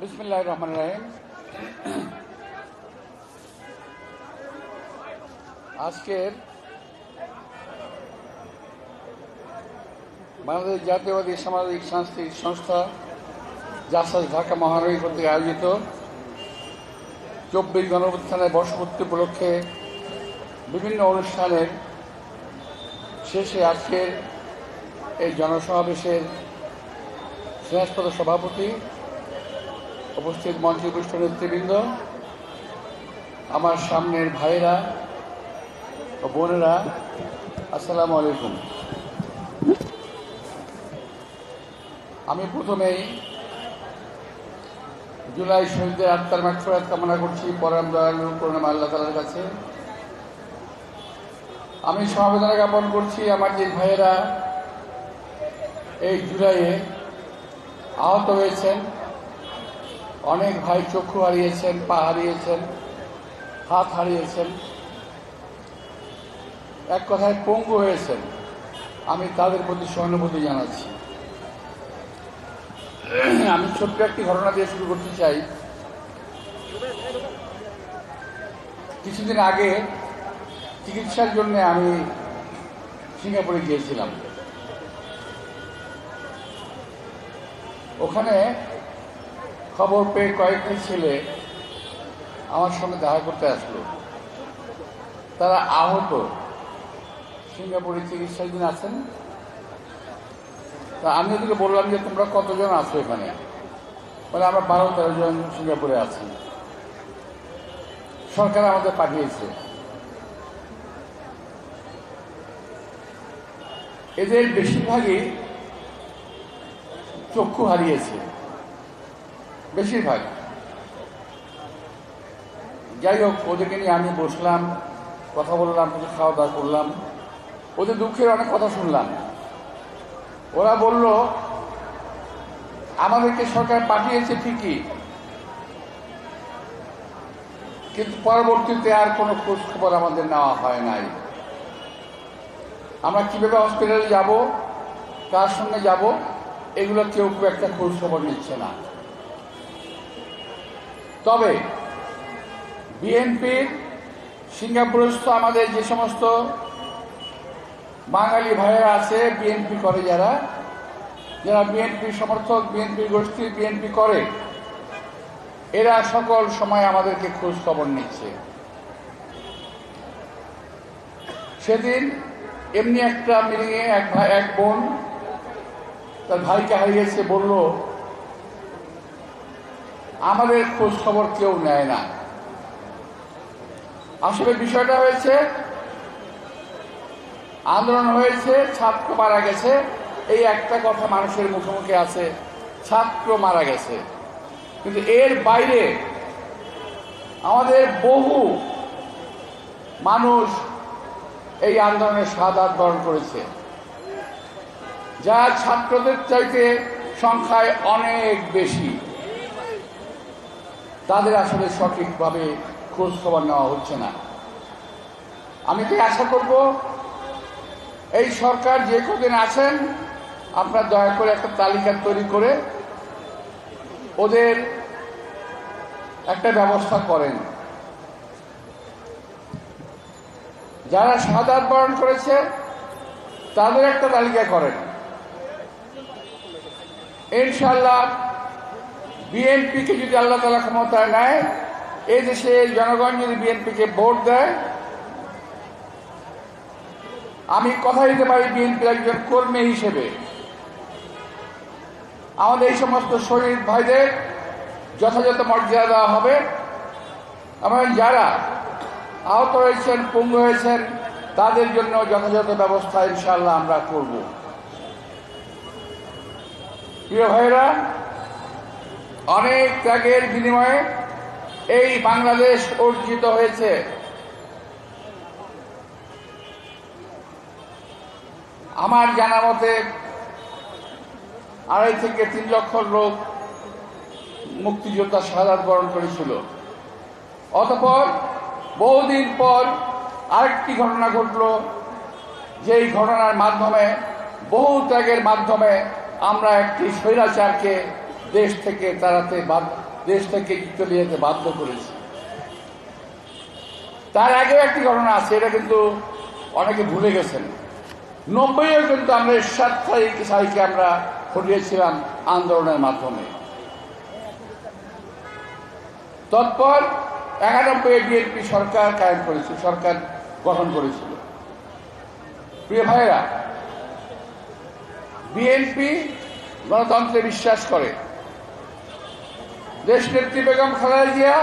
বিসমিল্লাহ রহমান রাহিম। আজকের বাংলাদেশ জাতীয়বাদী সামাজিক সাংস্কৃতিক সংস্থা জাসাস ঢাকা মহানগরী কর্তৃক আয়োজিত চব্বিশ গণপ্রত্থানের বর্ষপূর্তি উপলক্ষে বিভিন্ন অনুষ্ঠানের শেষে আজকের এই জনসমাবেশের স্নেহাস্পদ সভাপতি উপস্থিত মঞ্চপুষ্ট নেতৃবৃন্দ, আমার সামনের ভাইরা ও বোনেরা, আসসালামু আলাইকুম। আমি প্রথমেই জুলাই শহীদদের আত্মার মাঠফরাত কামনা করছি, পরম দয়ালু করুণা আল্লাহ তালার কাছে। আমি সমবেদনা জ্ঞাপন করছি আমার যে ভাইয়েরা এই জুলাইয়ে আহত হয়েছেন অনেক ভাই চক্ষু হারিয়েছেন, পা হারিয়েছেন, হাত হারিয়েছেন। এক কথায় পঙ্গু হয়েছেন। আমি তাদের প্রতি সহানুভূতি জানাচ্ছি। আমি ছোট্ট একটি ঘটনা দিয়ে শুরু করতে চাই। কিছুদিন আগে চিকিৎসার জন্য আমি সিঙ্গাপুরে গিয়েছিলাম। ওখানে খবর পেয়ে কয়েকটি ছেলে আমার সঙ্গে দেখা করতে আসলো। তারা আহত। সিঙ্গাপুরে চিকিৎসাধীন আছেন। তা আমি ওদেরকে বললাম যে, তোমরা কতজন আছো এখানে? বলে, আমরা বারো তেরো জন সিঙ্গাপুরে আছি। সরকার আমাদের পাঠিয়েছে। এদের বেশিরভাগই চক্ষু হারিয়েছে। বেশিরভাগ। যাই হোক, ওদেরকে নিয়ে আমি বসলাম, কথা বললাম, কিছু খাওয়া দাওয়া করলাম। ওদের দুঃখের অনেক কথা শুনলাম। ওরা বলল, আমাদেরকে সরকার পাঠিয়েছে ঠিকই, কিন্তু পরবর্তীতে আর কোনো খোঁজ খবর আমাদের নেওয়া হয় নাই। আমরা কীভাবে হসপিটালে যাব, কার সঙ্গে যাব, এগুলো কেউ খুব একটা খোঁজ খবর নিচ্ছে না। তবে বিএনপির সিঙ্গাপুরস্থ আমাদের যে সমস্ত বাঙালি ভাইয়েরা আছে, বিএনপি করে যারা যারা বিএনপি সমর্থক, বিএনপি গোষ্ঠী, বিএনপি করে, এরা সকল সময় আমাদেরকে খোঁজ খবর নিচ্ছে। সেদিন এমনি একটা মিলিয়ে এক ভাই, এক বোন তার ভাইকে হারিয়েছে, বলল আমাদের খোঁজ খবর কেউ নেয় না। আসলে বিষয়টা হয়েছে, আন্দোলন হয়েছে, ছাত্র মারা গেছে, এই একটা কথা মানুষের মুখে মুখে আছে, ছাত্র মারা গেছে। কিন্তু এর বাইরে আমাদের বহু মানুষ এই আন্দোলনের সাদাত বরণ করেছে। যা ছাত্রদের চাইতে সংখ্যায় অনেক বেশি। তাদের আসলে সঠিকভাবে খোঁজ খবর নেওয়া হচ্ছে না। আমি তো আশা করব এই সরকার যে কদিন আছেন, আপনার দয়া করে একটা তালিকা তৈরি করে ওদের একটা ব্যবস্থা করেন। যারা সাদাত বরণ করেছে, তাদের একটা তালিকা করেন। ইনশাল্লাহ বিএনপিকে যদি আল্লাহ তালা ক্ষমতায় নেয়, এই দেশে জনগণ যদি বিএনপিকে ভোট দেয়, আমি কথা দিতে পারি বিএনপির একজন কর্মী হিসেবে। আমাদের এই সমস্ত শহীদ ভাইদের যথাযথ মর্যাদা দেওয়া হবে। এবং যারা আহত হয়েছেন, পঙ্গু হয়েছেন, তাদের জন্য যথাযথ ব্যবস্থা ইনশাল্লাহ আমরা করব। প্রিয় ভাইরা অনেক ত্যাগের বিনিময়ে এই বাংলাদেশ অর্জিত হয়েছে। আমার জানা মতে আড়াই থেকে তিন লক্ষ লোক মুক্তিযোদ্ধা শাহাদ বরণ করেছিল। অতপর বহুদিন পর আরেকটি ঘটনা ঘটল, যেই ঘটনার মাধ্যমে, বহু ত্যাগের মাধ্যমে আমরা একটি স্বৈরাচারকে দেশ থেকে তাড়াতে দেশ থেকে চলে যেতে বাধ্য করেছে। তার আগেও একটি ঘটনা আছে, এটা কিন্তু অনেকে ভুলে গেছেন। নব্বইও কিন্তু আমরা এরশাদ সাহিকে আমরা ঘটিয়েছিলাম আন্দোলনের মাধ্যমে। তৎপর একানব্বই বিএনপি সরকার কায়েম করেছিল সরকার গঠন করেছিল। প্রিয় ভাইয়েরা, বিএনপি গণতন্ত্রে বিশ্বাস করে। দেশ নেত্রী বেগম খালেদা জিয়া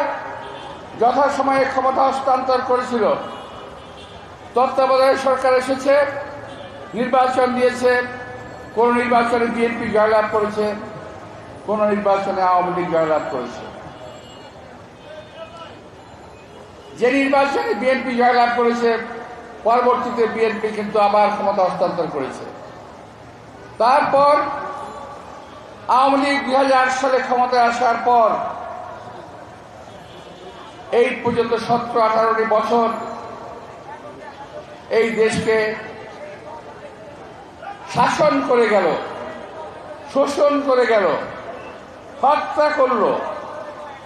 যথাসময়ে ক্ষমতা হস্তান্তর করেছিল। তত্ত্বাবধায়ক সরকার এসেছে, নির্বাচন দিয়েছে, কোন নির্বাচনে বিএনপি জয়লাভ করেছে, কোন নির্বাচনে আওয়ামী লীগ জয়লাভ করেছে। যে নির্বাচনে বিএনপি জয়লাভ করেছে, পরবর্তীতে বিএনপি কিন্তু আবার ক্ষমতা হস্তান্তর করেছে। তারপর আওয়ামী লীগ দুই সালে ক্ষমতায় আসার পর, এই পর্যন্ত সতেরো, আঠারোটি বছর এই দেশকে শাসন করে গেল, শোষণ করে গেল, হত্যা করল,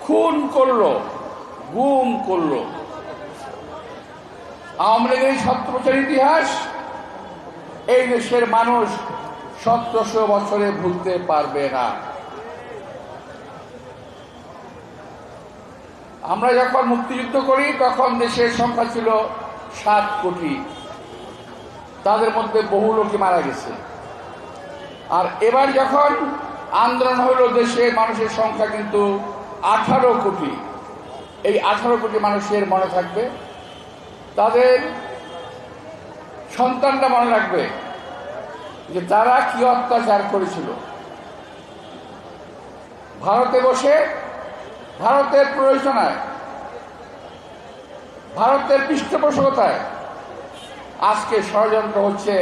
খুন করল, গুম করল। আওয়ামী লীগের বছর ইতিহাস, এই দেশের মানুষ সতেরোশো বছরে ভুলতে পারবে না। আমরা যখন মুক্তিযুদ্ধ করি, তখন দেশের সংখ্যা ছিল সাত কোটি। তাদের মধ্যে বহু লোকই মারা গেছে। আর এবার যখন আন্দোলন হলো দেশের মানুষের সংখ্যা কিন্তু আঠারো কোটি। এই আঠারো কোটি মানুষের মনে থাকবে। তাদের সন্তানটা মনে রাখবে। যে তারা কি অত্যাচার করেছিল। ভারতে বসে, ভারতের প্রয়োজনায় ভারতের পৃষ্ঠপোষকতায় আজকে ষড়যন্ত্র হচ্ছে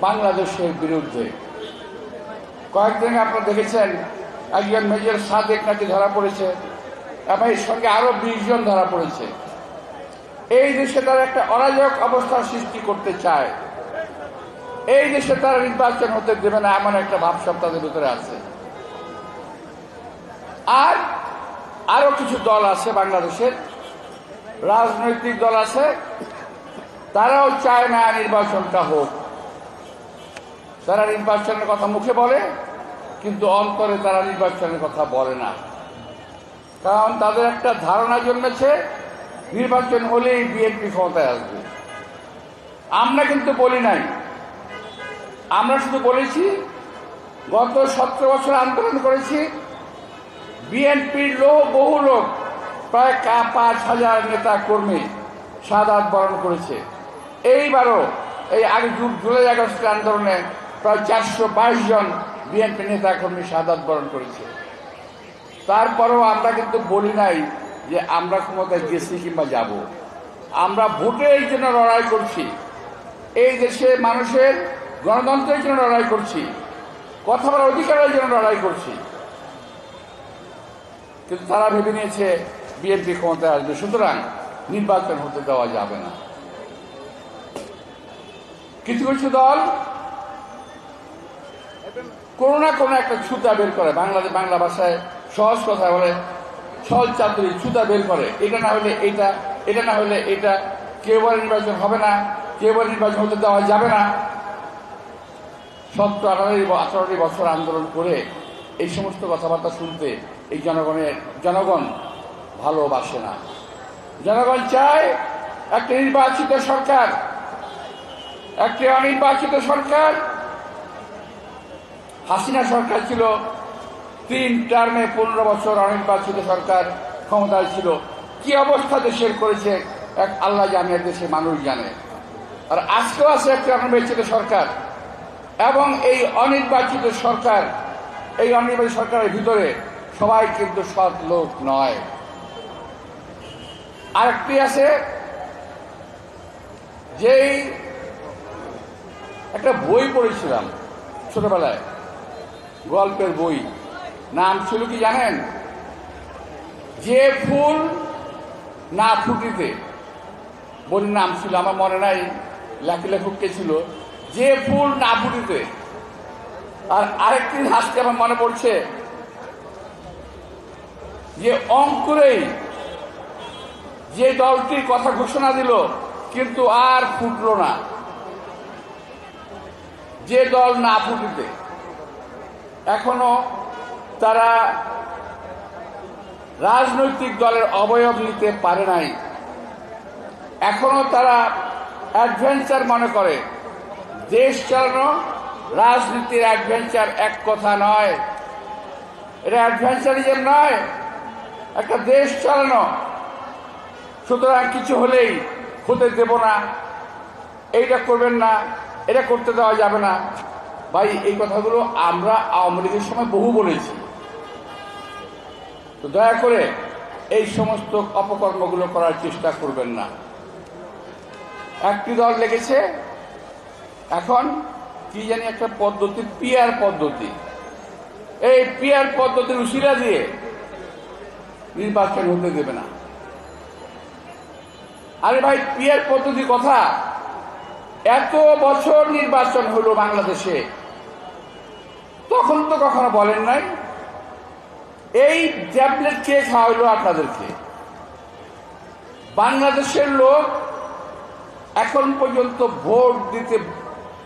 বাংলাদেশের বিরুদ্ধে। কয়েকদিন আপনারা দেখেছেন, একজন মেজর সাদেক নাকি ধরা পড়েছে, এবং এর সঙ্গে আরও বিশ জন ধরা পড়েছে। এই দেশে তারা একটা অরাজক অবস্থার সৃষ্টি করতে চায়। এই দেশে তারা নির্বাচন হতে দেবে না, এমন একটা ভাবসাব তাদের ভিতরে আছে। আর আরও কিছু দল আছে বাংলাদেশের। রাজনৈতিক দল আছে। তারাও চায় না নির্বাচনটা হোক। তারা নির্বাচনের কথা মুখে বলে, কিন্তু অন্তরে তারা নির্বাচনের কথা বলে না। কারণ তাদের একটা ধারণা জন্মেছে, নির্বাচন হলেই বিএনপি ক্ষমতায় আসবে। আমরা কিন্তু বলি নাই আমরা শুধু বলেছি, গত সতেরো বছর আন্দোলন করেছি, বিএনপির লোক বহু লোক, প্রায় পাঁচ হাজার নেতা কর্মী সাদাত বরণ করেছে। এইবারও এই আগে জুলাই আগস্টের আন্দোলনে প্রায় চারশো বাইশ জন বিএনপি নেতা কর্মী সাদাত বরণ করেছে। তারপরেও আমরা কিন্তু বলি নাই যে আমরা ক্ষমতায় গেছি কিংবা যাব। আমরা ভোটের জন্য লড়াই করছি। এই দেশে মানুষের গণতন্ত্রের জন্য লড়াই করছি। কথা বলার অধিকারের জন্য লড়াই করছি। কিন্তু তারা ভেবে নিয়েছে, বিএনপি ক্ষমতায় আসবে, সুতরাং নির্বাচন হতে দেওয়া যাবে না। কিছু কিছু দল কোনো না কোনো একটা ছুতা বের করে বাংলাদেশ বাংলা ভাষায় সহজ কথা বলে সহজ চাতুরি ছুতা বের করে। এটা না হলে এটা এটা না হলে এটা। কেউ নির্বাচন হবে না, কেউ নির্বাচন হতে দেওয়া যাবে না। সত্তর আঠারোটি আঠারোটি বছর আন্দোলন করে এই সমস্ত কথাবার্তা শুনতে এই জনগণের, জনগণ ভালোবাসে না। জনগণ চায় একটা নির্বাচিত সরকার, একটি অনির্বাচিত সরকার। হাসিনা সরকার ছিল, তিন টার্মে পনেরো বছর অনির্বাচিত সরকার ক্ষমতায় ছিল। কি অবস্থা দেশের করেছে, এক আল্লাহ জানে দেশের মানুষ জানে। আর আজকেও আছে একটি অনির্বাচিত সরকার। এবং এই অনির্বাচিত সরকার, এই অনির্বাচিত সরকারের ভিতরে সবাই কিন্তু সৎ লোক নয়। আরেকটি আছে, যেই একটা বই পড়েছিলাম ছোটবেলায়, গল্পের বই। নাম ছিল কি জানেন? যে ফুল না ফুটিতে। বইয়ের নাম ছিল, আমার মনে নাই লেখি লেখককে ছিল। যে ফুল না ফুটিতে আর আরেকটি হাসতে আমার মনে পড়ছে যে অঙ্কুরেই যে দলটির কথা ঘোষণা দিল, কিন্তু আর ফুটল না। যে দল না ফুটিতে, এখনও তারা রাজনৈতিক দলের অবয়ব নিতে পারে নাই। এখনও তারা অ্যাডভেঞ্চার মনে করে। দেশ চালানো রাজনীতির অ্যাডভেঞ্চার এক কথা নয়। এটা অ্যাডভেঞ্চারিজম নয়, একটা দেশ চালানো। সুতরাং কিছু হলেই হতে দেব না। এইটা করবেন না, এটা করতে দেওয়া যাবে না। ভাই, এই কথাগুলো আমরা আওয়ামী লীগের সময় বহু বলেছি। তো দয়া করে এই সমস্ত অপকর্মগুলো করার চেষ্টা করবেন না। একটি দল লেগেছে এখন কি জানি একটা পদ্ধতি, পিয়ার পদ্ধতি। এই পিয়ার পদ্ধতির উশিলা দিয়ে নির্বাচন হতে দেবে না। আরে ভাই, পিয়ার পদ্ধতি কথা, এত বছর নির্বাচন হলো বাংলাদেশে, তখন তো কখনো বলেন নাই, এই ট্যাবলেট কে খাওয়াইলো আপনাদেরকে। বাংলাদেশের লোক এখন পর্যন্ত ভোট দিতে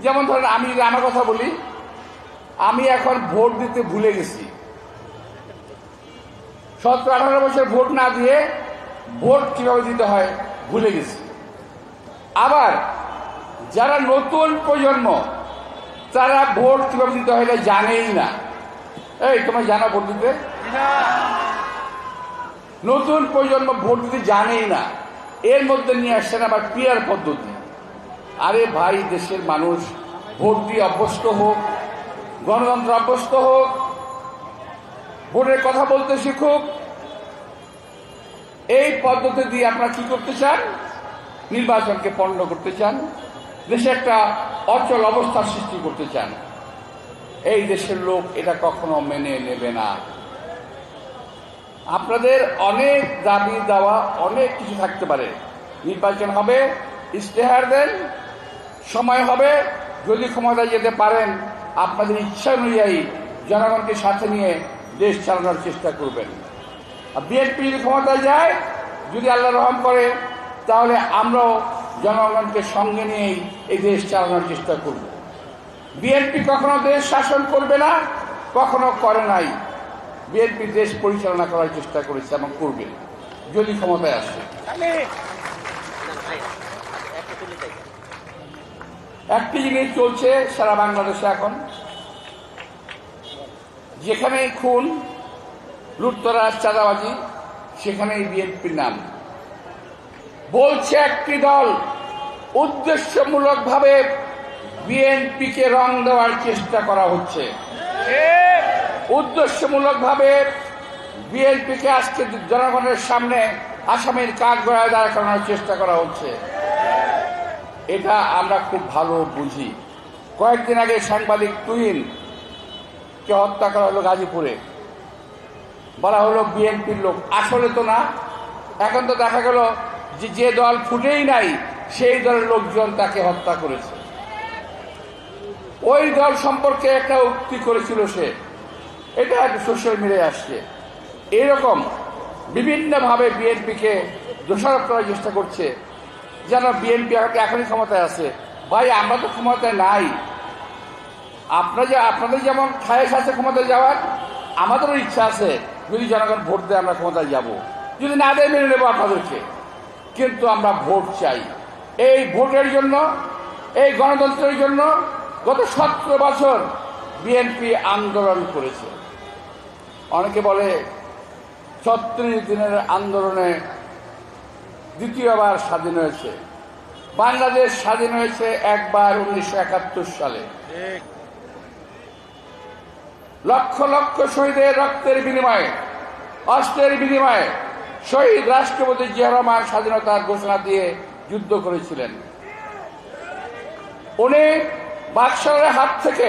যেমন ধরেন আমি আমার কথা বলি, আমি এখন ভোট দিতে ভুলে গেছি। সতেরো, আঠারো বছর ভোট না দিয়ে ভোট কীভাবে দিতে হয় ভুলে গেছি। আবার যারা নতুন প্রজন্ম, তারা ভোট কীভাবে দিতে হয় এটা জানেই না। এই, তোমার জানা ভোট দিতে? নতুন প্রজন্ম ভোট দিতে জানেই না। এর মধ্যে নিয়ে আসছেন আবার পিয়ার পদ্ধতি। আরে ভাই, দেশের মানুষ ভোট দিয়ে অভ্যস্ত হোক, গণতন্ত্র অভ্যস্ত হোক, ভোটের কথা বলতে শিখুক, এই পদ্ধতি দিয়ে আপনারা কি করতে চান? নির্বাচনকে পণ্ড করতে চান? দেশে একটা অচল অবস্থার সৃষ্টি করতে চান? এই দেশের লোক এটা কখনো মেনে নেবে না। আপনাদের অনেক দাবি দেওয়া অনেক কিছু থাকতে পারে। নির্বাচন হবে, ইশতেহার দেন সময় হবে, যদি ক্ষমতায় যেতে পারেন, আপনাদের ইচ্ছা অনুযায়ী জনগণকে সাথে নিয়ে দেশ চালানোর চেষ্টা করবেন। আর বিএনপি যদি ক্ষমতায় যায়, যদি আল্লাহ রহম করে, তাহলে আমরাও জনগণকে সঙ্গে নিয়েই এই দেশ চালানোর চেষ্টা করব। বিএনপি কখনো দেশ শাসন করবে না, কখনো করে নাই। বিএনপি দেশ পরিচালনা করার চেষ্টা করেছে এবং করবে, যদি ক্ষমতায় আসে। একটি জিনিস চলছে সারা বাংলাদেশে এখন। যেখানেই খুন, লুটতরাজ, চাঁদাবাজি, সেখানেই বিএনপির নাম। বলছে একটি দল উদ্দেশ্যমূলকভাবে বিএনপিকে রং দেওয়ার চেষ্টা করা হচ্ছে। উদ্দেশ্যমূলকভাবে বিএনপিকে আজকে জনগণের সামনে আসামের কাক গড়ায় দাঁড়া করানোর চেষ্টা করা হচ্ছে। এটা আমরা খুব ভালো বুঝি। কয়েকদিন আগে সাংবাদিক তুহিন কে হত্যা করা হলো গাজীপুরে। বলা হলো বিএনপির লোক। আসলে তো না। এখন তো দেখা গেল যে যে দল ফুটেই নাই, সেই দলের লোকজন তাকে হত্যা করেছে। ওই দল সম্পর্কে একটা উক্তি করেছিল সে। এটা সোশ্যাল মিডিয়ায় আসছে। এরকম বিভিন্নভাবে বিএনপিকে দোষারোপ করার চেষ্টা করছে। যেন বিএনপি হয়তো এখনই ক্ষমতায় আছে। ভাই, আমরা তো ক্ষমতায় নাই। আপনারা যে আপনাদের যেমন খায়েস আছে ক্ষমতায় যাওয়ার, আমাদেরও ইচ্ছা আছে, যদি জনগণ ভোট দেয় আমরা ক্ষমতায় যাব। যদি না দেয়, মেনে নেব আপনাদেরকে। কিন্তু আমরা ভোট চাই। এই ভোটের জন্য, এই গণতন্ত্রের জন্য গত সতেরো বছর বিএনপি আন্দোলন করেছে। অনেকে বলে, ছত্রিশ দিনের আন্দোলনে দ্বিতীয়বার স্বাধীন হয়েছে। বাংলাদেশ স্বাধীন হয়েছে একবার উনিশশো একাত্তর সালে। লক্ষ লক্ষ শহীদের রক্তের বিনিময়ে, অস্ত্রের বিনিময়ে শহীদ রাষ্ট্রপতি জিয়া রহমান স্বাধীনতার ঘোষণা দিয়ে যুদ্ধ করেছিলেন। উনি বাকশালের হাত থেকে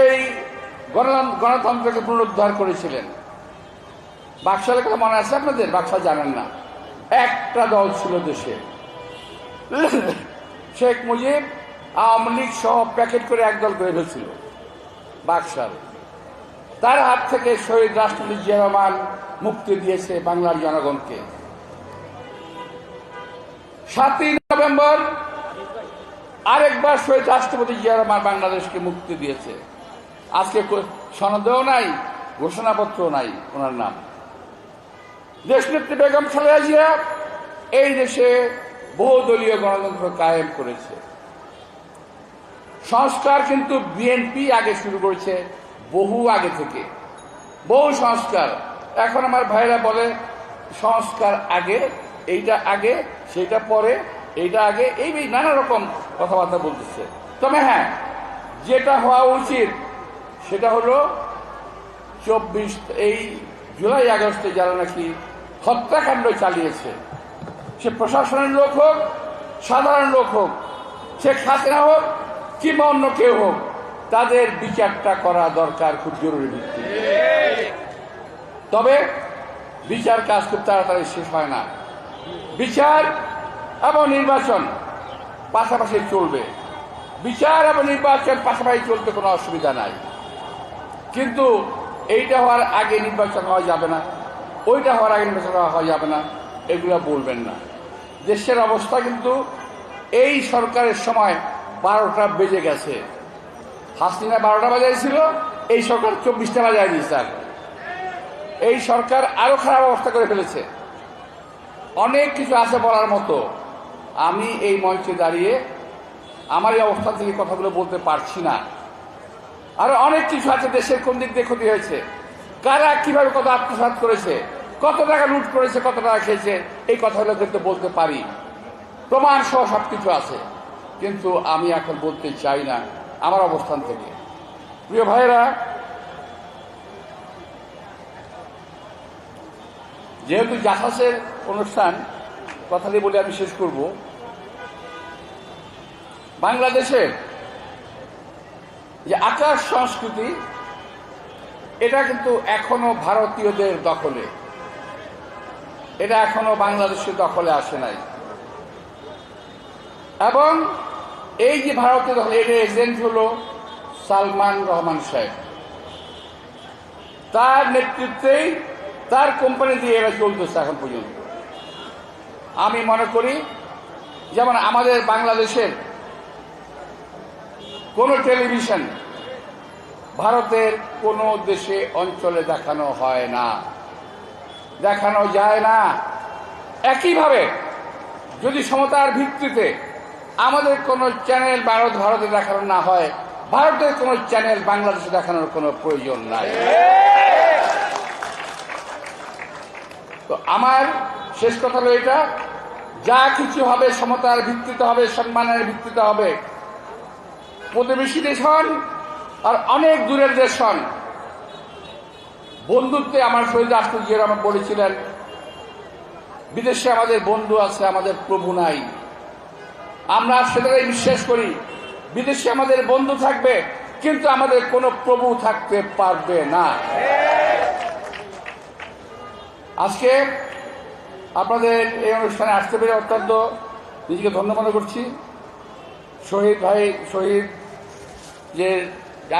এই গণতন্ত্রকে পুনরুদ্ধার করেছিলেন। বাকশালের কথা মনে আছে আপনাদের? বাকশাল জানেন না। একটা দল ছিল দেশে। শেখ মুজিব, আওয়ামী লীগ সহ প্যাকেট করে একদল করে ফেলছিল, বাকশাল। তার হাত থেকে শহীদ রাষ্ট্রপতি জিয়া রহমান মুক্তি দিয়েছে বাংলার জনগণকে। সাতই নভেম্বর, আরেকবার শহীদ রাষ্ট্রপতি জিয়া রহমান বাংলাদেশকে মুক্তি দিয়েছে। আজকে সনদেও নাই ঘোষণাপত্র নাই ওনার নাম। দেশনেত্রী বেগম খালেদা জিয়া এই দেশে বহুদলীয় গণতন্ত্র কায়েম করেছে। সংস্কার কিন্তু বিএনপি আগে শুরু করেছে, বহু আগে থেকে। বহু সংস্কার। এখন আমার ভাইরা বলে, সংস্কার আগে, এইটা আগে, সেটা পরে, এইটা আগে, এই নানা রকম কথাবার্তা বলতেছে। তবে হ্যাঁ যেটা হওয়া উচিত, সেটা হলো চব্বিশ, এই জুলাই আগস্টে যারা নাকি হত্যাকাণ্ড চালিয়েছে। সে প্রশাসনের লোক হোক, সাধারণ লোক হোক, সে খাসনা হোক, কিংবা অন্য কেউ হোক, তাদের বিচারটা করা দরকার খুব জরুরি ভিত্তি তবে বিচার কাজ খুব তাড়াতাড়ি শেষ হয় না। বিচার এবং নির্বাচন পাশাপাশি চলবে। বিচার এবং নির্বাচন পাশাপাশি চলতে কোনো অসুবিধা নাই। কিন্তু এইটা হওয়ার আগে নির্বাচন হওয়া যাবে না। ওইটা হওয়ার আগে নির্বাচন হওয়া যাবে না, এগুলো বলবেন না। দেশের অবস্থা কিন্তু এই সরকারের সময় বারোটা বেজে গেছে। হাসিনা বারোটা বাজাইছিল, এই সরকার চব্বিশটা বাজায় দিয়েছে আর এই সরকার আরও খারাপ অবস্থা করে ফেলেছে। অনেক কিছু আছে বলার মতো। আমি এই মঞ্চে দাঁড়িয়ে আমার এই অবস্থা থেকে কথাগুলো বলতে পারছি না। আর অনেক কিছু আছে দেশের কোন দিক দিয়ে ক্ষতি হয়েছে। কারা কীভাবে কত আত্মসাৎ করেছে? কত টাকা লুট করেছে, কত টাকা খেয়েছে, এই কথাগুলো কিন্তু বলতে পারি। প্রমাণ সহ সব কিছু আছে। কিন্তু আমি এখন বলতে চাই না, আমার অবস্থান থেকে। প্রিয় ভাইরা যেহেতু জাহাজের অনুষ্ঠান, কথাটি বলে আমি শেষ করব। বাংলাদেশের যে আকাশ সংস্কৃতি, এটা কিন্তু এখনও ভারতীয়দের দখলে। এটা এখনও বাংলাদেশের দখলে আসে নাই। এবং এই যে ভারতের দখল এর এজেন্ট হলো সালমান রহমান সাহেব। তার নেতৃত্বেই তার কোম্পানি দিয়ে এরা চলতেছে এখন পর্যন্ত। আমি মনে করি, যেমন আমাদের বাংলাদেশের কোন টেলিভিশন ভারতের কোন দেশে, অঞ্চলে দেখানো হয় না। দেখানো যায় না। একইভাবে যদি সমতার ভিত্তিতে আমাদের কোন চ্যানেল ভারত ভারতে দেখানো না হয়, ভারতের কোন চ্যানেল বাংলাদেশে দেখানোর কোনো প্রয়োজন নাই। তো আমার শেষ কথা হলো এটা, যা কিছু হবে সমতার ভিত্তিতে হবে, সম্মানের ভিত্তিতে হবে। প্রতিবেশী দেশ হন আর অনেক দূরের দেশ হন বন্ধুত্বে আমার শহীদ রাষ্ট্রজিয়ার আমার বলেছিলেন, বিদেশে আমাদের বন্ধু আছে, আমাদের প্রভু নাই। আমরা সেটাই বিশ্বাস করি, বিদেশে আমাদের বন্ধু থাকবে, কিন্তু আমাদের কোনো প্রভু থাকতে পারবে না। আজকে আপনাদের এই অনুষ্ঠানে আসতে পেরে অত্যন্ত নিজেকে ধন্য মনে করছি। শহীদ ভাই, শহীদ যে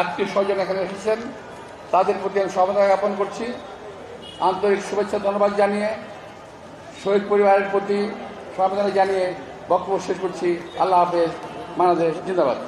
আত্মীয় স্বজন এখানে এসেছেন তাদের প্রতি আমি সমতা জ্ঞাপন করছি। আন্তরিক শুভেচ্ছা, ধন্যবাদ জানিয়ে শহীদ পরিবারের প্রতি সমবেদনা জানিয়ে বক্তব্য শেষ করছি। আল্লাহ হাফেজ, বাংলাদেশ জিন্দাবাদ।